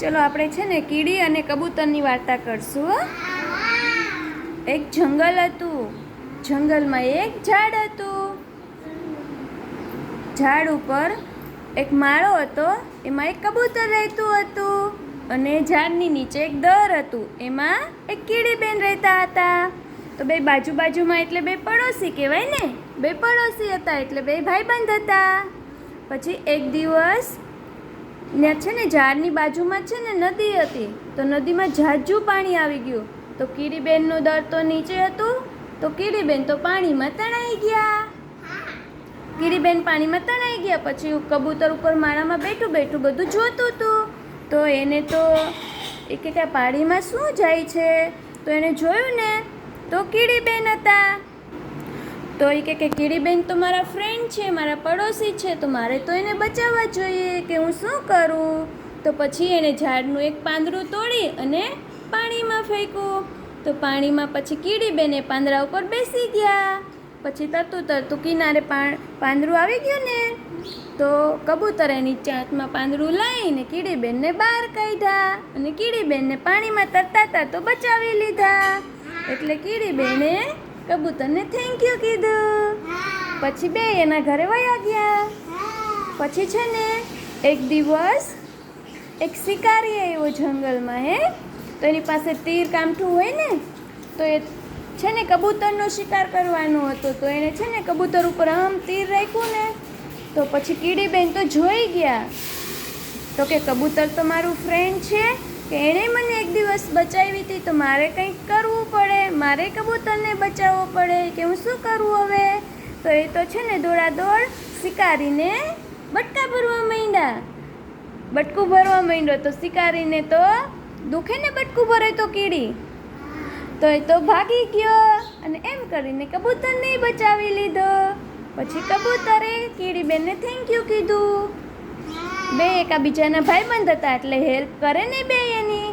ચલો આપણે છે ને કીડી અને કબૂતરની વાર્તા કરશું? એક જંગલ હતું. જંગલમાં એક ઝાડ હતું. ઝાડ ઉપર એક માળો હતો. એમાં એક કબૂતર રહેતું હતું. અને ઝાડની નીચે એક દર હતું. એમાં એક કીડીબેન રહેતા હતા. તો બે બાજુ બાજુમાં એટલે બે પડોશી કહેવાય ને. બે પડોશી હતા એટલે બે ભાઈબંધ હતા. પછી એક દિવસ ત્યાં છે ને ઝાડની બાજુમાં છે ને નદી હતી. તો નદીમાં ઝાઝું પાણી આવી ગયું. તો કીડીબેનનું દર તો નીચે હતું. તો કીડીબેન તો પાણીમાં તણાઈ ગયા. કીડીબેન પાણીમાં તણાઈ ગયા. પછી કબૂતર ઉપર માળામાં બેઠું બેઠું બધું જોતું હતું. તો એને તો એ કે પાણીમાં શું જાય છે? તો એને જોયું ને, તો કીડીબેન હતા. તો એ કે કીડીબેન તો મારા ફ્રેન્ડ છે, મારા પડોશી છે, તો મારે તો એને બચાવવા જોઈએ કે હું શું કરું? તો પછી એણે ઝાડનું એક પાંદડું તોડી અને પાણીમાં ફેંક્યું તો પાણીમાં પછી કીડીબેને એ પાંદડા ઉપર બેસી ગયા. પછી તરતું તરતું કિનારે પા- પાંદડું આવી ગયું ને. તો કબૂતર એની ચાંચમાં પાંદડું લઈને કીડીબેનને બહાર કાઢ્યા અને કીડીબેનને પાણીમાં તરતા તરતો બચાવી લીધા. એટલે કીડીબેને કબૂતરને થેન્ક યુ કીધું. પછી બે એના ઘરે વયા ગયા. પછી છે ને એક દિવસ એક શિકારી આવ્યો જંગલમાં હે? તો એની પાસે તીર કામઠું હોય ને તો એ છે ને કબૂતરનો શિકાર કરવાનો હતો. તો એણે છે ને કબૂતર ઉપર આમ તીર રાખ્યું ને તો પછી કીડીબેન તો જોઈ ગયા. તો કે કબૂતર તો મારું ફ્રેન્ડ છે એણે મને એક દિવસ બચાવી હતી તો મારે કંઈક કરવું પડે. મારે કબૂતરને બચાવવો પડે કે હું શું કરું હવે? તો એ તો છે ને દોડાદોડ શિકારીને બટકા ભરવા માંડ્યા. બટકું ભરવા માંડ્યો તો શિકારીને તો દુખે ને બટકું ભરે તો કીડી. તો એ તો ભાગી ગયો અને એમ કરીને કબૂતરને બચાવી લીધો. પછી કબૂતરે કીડી બેનને થેન્ક યુ કીધું. બે એકાબીજાના ભાઈબંધ હતા એટલે હેલ્પ કરે ને બે એની.